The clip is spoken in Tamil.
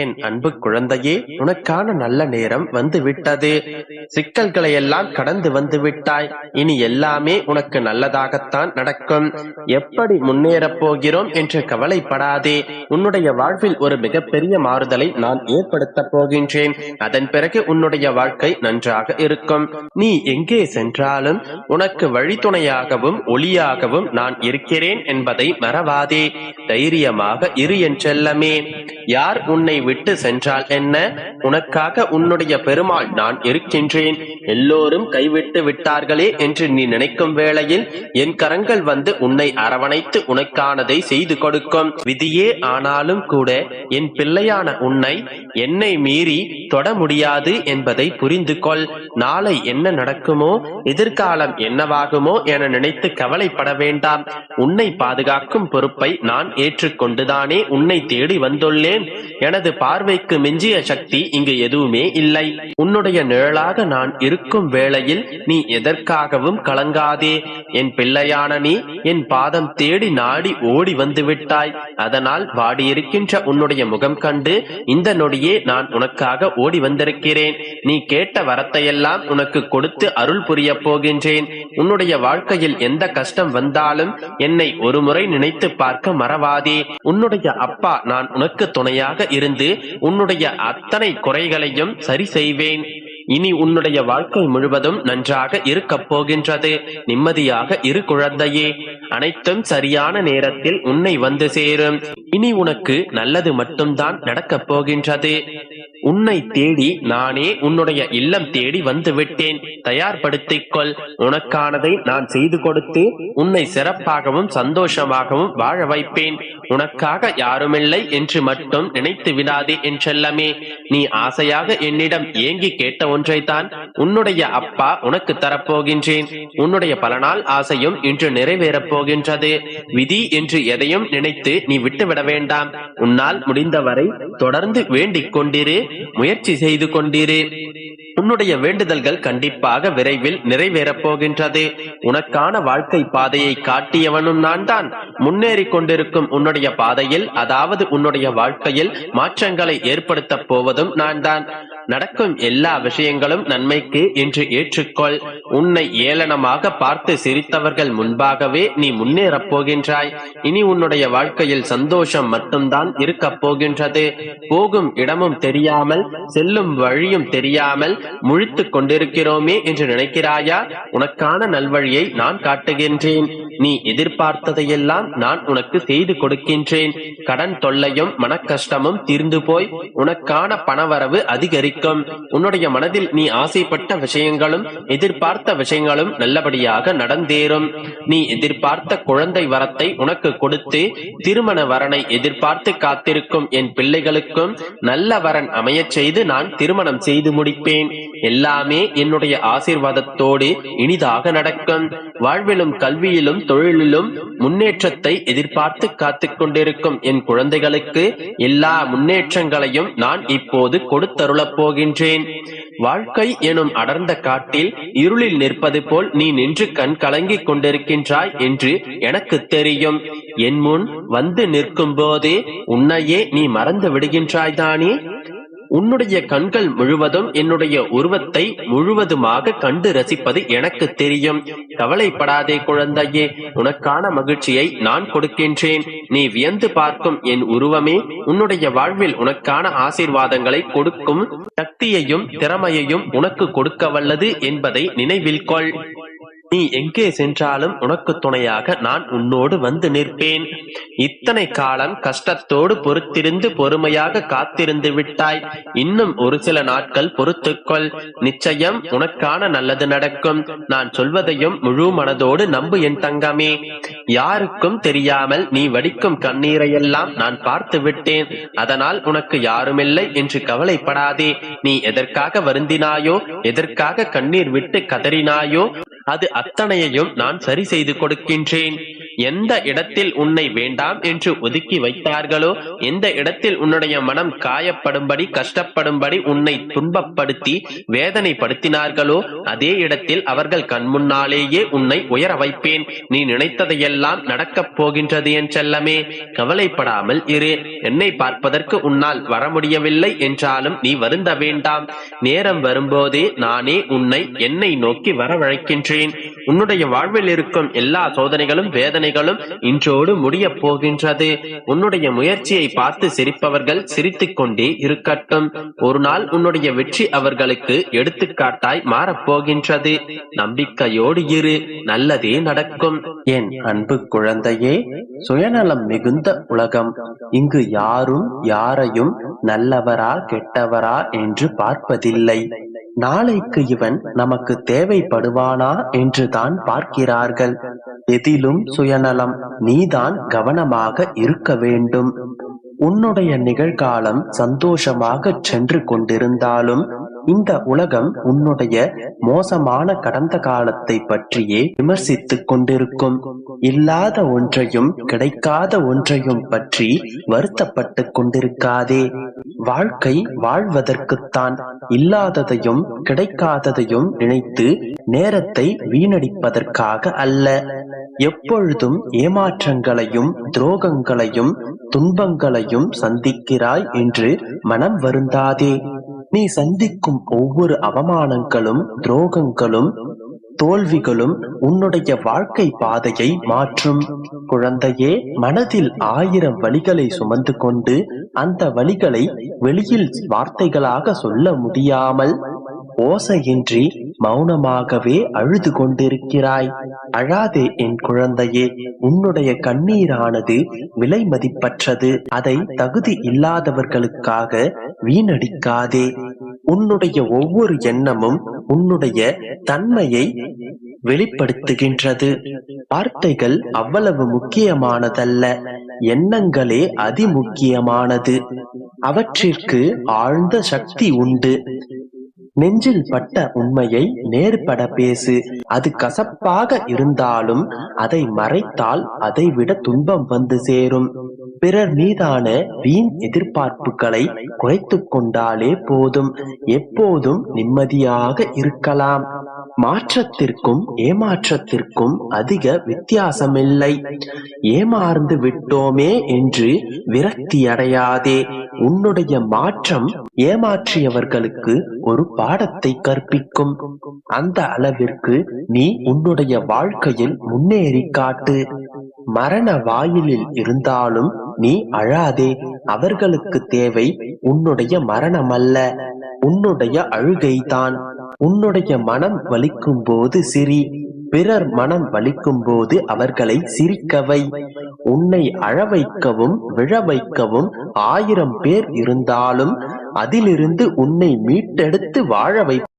என் அன்பு குழந்தையே உனக்கான நல்ல நேரம் வந்து விட்டது சிக்கல்களை எல்லாம் கடந்து வந்து விட்டாய் இனி எல்லாமே உனக்கு நல்லதாகத்தான் நடக்கும். எப்படி முன்னேறப் போகிறோம் என்று கவலைப்படாதே. உன்னுடைய வாழ்வில் ஒரு மிகப்பெரிய மாறுதலை நான் ஏற்படுத்தப் போகின்றேன். அதன் பிறகு உன்னுடைய வாழ்க்கை நன்றாக இருக்கும். நீ எங்கே சென்றாலும் உனக்கு வழித்துணையாகவும் ஒளியாகவும் நான் இருக்கிறேன் என்பதை மறவாதே. தைரியமாக இரு என் செல்லமே. யார் உன்னை விட்டு சென்றால் என்ன? உனக்காக உன்னுடைய பெருமாள் நான் இருக்கின்றேன். எல்லோரும் கைவிட்டு விட்டார்களே என்று நீ நினைக்கும் வேளையில் என் கரங்கள் வந்து உன்னை அரவணைத்து உனக்கானதை செய்து கொடுக்கும். விதியே ஆனாலும் கூட என் பிள்ளையான உன்னை என்னை மீறி தொட முடியாது என்பதை புரிந்து கொள் நாளை என்ன நடக்குமோ எதிர்காலம் என்னவாகுமோ என நினைத்து கவலைப்பட வேண்டாம். உன்னை பாதுகாக்கும் பொறுப்பை நான் ஏற்றுக்கொண்டுதானே உன்னை தேடி வந்துள்ளேன். எனது பார்வைக்கு மிஞ்சிய சக்தி இங்கு எதுவுமே இல்லை. உன்னுடைய நிழலாக நான் இருக்கும் வேளையில் நீ எதற்காகவும் கலங்காதே. என் பிள்ளையான நீ என் பாதம் தேடி நாடி ஓடி வந்து விட்டாய் அதனால் வாடியிருக்கின்ற உன்னுடைய முகம் கண்டு இந்த நொடியே நான் உனக்காக ஓடி வந்திருக்கிறேன். நீ கேட்ட வரத்தையெல்லாம் உனக்கு கொடுத்து அருள் புரிய போகின்றேன். உன்னுடைய வாழ்க்கையில் எந்த கஷ்டம் வந்தாலும் என்னை ஒரு முறை நினைத்து பார்க்க மறவாதே. உன்னுடைய அப்பா நான் உனக்கு துணையாக இருந்து உன்னுடைய அத்தனை குறைகளையும் சரி செய்வேன். இனி உன்னுடைய வாழ்க்கை முழுவதும் நன்றாக இருக்கப் போகின்றது. நிம்மதியாக இரு குழந்தையே அனைத்தும் சரியான நேரத்தில் உன்னை வந்து சேரும். இனி உனக்கு நல்லது மட்டும்தான் நடக்கப் போகின்றது. உன்னை தேடி நானே உன்னுடைய இல்லம் தேடி வந்து விட்டேன். தயார்படுத்திக் கொள். உனக்கானதை நான் செய்து கொடுத்து உன்னை சிறப்பாகவும் சந்தோஷமாகவும் வாழ வைப்பேன். உனக்காக யாருமில்லை என்று மட்டும் நினைத்து விடாதே என் செல்லமே. நீ ஆசையாக என்னிடம் ஏங்கி கேட்ட ஒன்றைத்தான் உன்னுடைய அப்பா உனக்கு தரப்போகின்றேன். உன்னுடைய பல நாள் ஆசையும் இன்று நிறைவேறப் போகின்றது. விதி என்று எதையும் நினைத்து நீ விட்டுவிட வேண்டாம். உன்னால் முடிந்தவரை தொடர்ந்து வேண்டிக் கொண்டிரு முயற்சி செய்து கொண்டிரு. உன்னுடைய வேண்டுதல்கள் கண்டிப்பாக விரைவில் நிறைவேறப் போகின்றது. உனக்கான வாழ்க்கை பாதையை காட்டியவனும் நான் தான் முன்னேறி கொண்டிருக்கும் உன்னுடைய பாதையில் அதாவது உன்னுடைய வாழ்க்கையில் மாற்றங்களை ஏற்படுத்தப் போவதும் நான் தான் நடக்கும் எல்லா விஷயங்களும் நன்மைக்கு என்று ஏற்றுக்கொள். உன்னை ஏளனமாக பார்த்து சிரித்தவர்கள் முன்பாகவே நீ முன்னேறப் போகின்றாய். இனி உன்னுடைய வாழ்க்கையில் சந்தோஷம் மட்டும்தான் இருக்கப் போகின்றது. போகும் இடமும் தெரியாமல் செல்லும் வழியும் தெரியாமல் முழித்துக் கொண்டிருக்கிறோமே என்று நினைக்கிறாயா? உனக்கான நல்வழியை நான் காட்டுகின்றேன். நீ எதிர்பார்த்ததையெல்லாம் நான் உனக்கு செய்து கொடுக்கின்றேன். கடன் தொல்லையும் மனக்கஷ்டமும் தீர்ந்து போய் உனக்கான பணவரவு அதிகரிக்கும். உன்னுடைய மனதில் நீ ஆசைப்பட்ட விஷயங்களும் எதிர்பார்த்த விஷயங்களும் நல்லபடியாக நடந்தேறும். நீ எதிர்பார்த்த குழந்தை வரத்தை உனக்கு கொடுத்து திருமண வரனை எதிர்பார்த்து காத்திருக்கும் என் பிள்ளைகளுக்கும் நல்ல வரன் அமையச் செய்து நான் திருமணம் செய்து முடிப்பேன். எல்லாமே என்னுடைய ஆசீர்வாதத்தோடு இனிதாக நடக்கும். வாழ்விலும் கல்வியிலும் தொழிலிலும் முன்னேற்றத்தை எதிர்பார்த்து காத்துக் கொண்டிருக்கும் என் குழந்தைகளுக்கு எல்லா முன்னேற்றங்களையும் நான் இப்போது கொடுத்தருளப் போகின்றேன். வாழ்க்கை எனும் அடர்ந்த காட்டில் இருளில் நிற்பது போல் நீ நின்று கண் கலங்கிக் கொண்டிருக்கின்றாய் என்று எனக்கு தெரியும். என் முன் வந்து நிற்கும் போதே உன்னையே நீ மறந்து விடுகின்றாய்தானே உன்னுடைய கண்கள் முழுவதும் என்னுடைய உருவத்தை முழுவதுமாக கண்டு ரசிப்பது எனக்கு தெரியும். கவலைப்படாதே குழந்தையே உனக்கான மகிழ்ச்சியை நான் கொடுக்கின்றேன். நீ வியந்து பார்க்கும் என் உருவமே உன்னுடைய வாழ்வில் உனக்கான ஆசீர்வாதங்களை கொடுக்கும் சக்தியையும் திறமையையும் உனக்கு கொடுக்க வல்லது என்பதை நினைவில் கொள். நீ எங்கே சென்றாலும் உனக்கு துணையாக நான் உன்னோடு வந்து நிற்பேன். இத்தனை காலம் கஷ்டத்தோடு பொறுத்திருந்து பொறுமையாக காத்திருந்து விட்டாய். இன்னும் ஒரு சில நாட்கள் பொறுத்துக்கொள். நிச்சயம் உனக்கான நல்லது நடக்கும். நான் சொல்வதையும் முழு மனதோடு நம்பு என் தங்கமே. யாருக்கும் தெரியாமல் நீ வடிக்கும் கண்ணீரையெல்லாம் நான் பார்த்து விட்டேன். அதனால் உனக்கு யாருமில்லை என்று கவலைப்படாதே. நீ எதற்காக வருந்தினாயோ எதற்காக கண்ணீர் விட்டு கதறினாயோ அது அத்தனையையும் நான் சரி செய்து கொடுக்கின்றேன். எந்த இடத்தில் உன்னை வேண்டாம் என்று ஒதுக்கி வைத்தார்களோ எந்த இடத்தில் உன்னுடைய மனம் காயப்படும்படி கஷ்டப்படும்படி உன்னை துன்பப்படுத்தி வேதனைப்படுத்தினார்களோ அதே இடத்தில் அவர்கள் கண்முன்னாலேயே உன்னை உயர வைப்பேன். நீ நினைத்ததையெல்லாம் நடக்கப் போகின்றது என் செல்லமே. கவலைப்படாமல் இரு. என்னை பார்ப்பதற்கு உன்னால் வர முடியவில்லை என்றாலும் நீ வருந்த வேண்டாம். நேரம் வரும்போதே நானே உன்னை என்னை நோக்கி வரவழைக்கின்றேன். உன்னுடைய வாழ்வில் இருக்கும் எல்லா சோதனைகளும் வேதனை வேதனைகளும் இன்றோடு முடிய போகின்றது. உன்னுடைய முயற்சியை பார்த்து சிரிப்பவர்கள் சிரித்துக் கொண்டே இருக்கட்டும். ஒரு நாள் உன்னுடைய வெற்றி அவர்களுக்கு எடுத்துக்காட்டாய் மாறப்போகின்றது நம்பிக்கையோடு இரு நல்லதே நடக்கும். என் அன்பு குழந்தையே சுயநலம் மிகுந்த உலகம். இங்கு யாரும் யாரையும் நல்லவரா கெட்டவரா என்று பார்ப்பதில்லை. நாளைக்கு இவன் நமக்கு தேவைப்படுவானா என்றுதான் பார்க்கிறார்கள். எதிலும் சுயநலம் நீதான் கவனமாக இருக்க வேண்டும். உன்னுடைய நிகழ்காலம் சந்தோஷமாக சென்று கொண்டிருந்தாலும் இந்த உலகம் உன்னுடைய மோசமான கடந்த காலத்தை பற்றியே விமர்சித்துக் கொண்டிருக்கும். இல்லாத ஒன்றையும் கிடைக்காத ஒன்றையும் பற்றி வருத்தப்பட்டு கொண்டிருக்காதே. வாழ்க்கை வாழ்வதற்குத்தான் இல்லாததையும் கிடைக்காததையும் நினைத்து நேரத்தை வீணடிப்பதற்காக அல்ல. எப்பொழுதும் ஏமாற்றங்களையும் துரோகங்களையும் துன்பங்களையும் சந்திக்கிறாய் என்று மனம் வருந்தாதே. நீ சந்திக்கும் ஒவ்வொரு அவமானங்களும் துரோகங்களும் தோல்விகளும் உன்னுடைய வாழ்க்கை பாதையை மாற்றும். குழந்தையே மனதில் ஆயிரம் வழிகளை சுமந்து கொண்டு அந்த வழிகளை வெளியில் வார்த்தைகளாக சொல்ல முடியாமல் ஓசையின்றி மௌனமாகவே அழுது கொண்டிருக்கிறாய். அழாதே என் குழந்தையே உன்னுடைய கண்ணீரானது விலை மதிப்பற்றது. அதை தகுதி இல்லாதவர்களுக்காக வீணடிக்காதே. உன்னுடைய ஒவ்வொரு எண்ணமும் உன்னுடைய தன்மையை வெளிப்படுத்துகின்றது. வார்த்தைகள் அவ்வளவு முக்கியமானதல்ல. எண்ணங்களே அதிமுக்கியமானது. அவற்றிற்கு ஆழ்ந்த சக்தி உண்டு. நெஞ்சில் பட்ட உண்மையை நேர்பட பேசு. அது கசப்பாக இருந்தாலும் அதை மறைத்தால் அதை விட துன்பம் வந்து சேரும். பிறர் மீதான வீண் எதிர்பார்ப்புகளை குறைத்து கொண்டாலே போதும். எப்போதும் நிம்மதியாக இருக்கலாம். மாற்றத்திற்கும் ஏமாற்றத்திற்கும் அதிக வித்தியாசமில்லை. ஏமாறந்து விட்டோமே என்று விரக்தி அடையாதே உன்னுடைய மாற்றம் ஏமாற்றியவர்களுக்கு ஒரு பாடத்தை கற்பிக்கும். அந்த அளவிற்கு நீ உன்னுடைய வாழ்க்கையில் முன்னேறி காட்டு. மரண வாயிலில் இருந்தாலும் நீ அழாதே. அவர்களுக்கு தேவை உன்னுடைய மரணம் அல்ல உன்னுடைய அழுகைதான். உன்னுடைய மனம் வலிக்கும் போது சிரி பிறர் மனம் வலிக்கும் போது அவர்களை சிரிக்கவை. உன்னை அழ வைக்கவும் விழ வைக்கவும் ஆயிரம் பேர் இருந்தாலும் அதிலிருந்து உன்னை மீட்டெடுத்து வாழ வை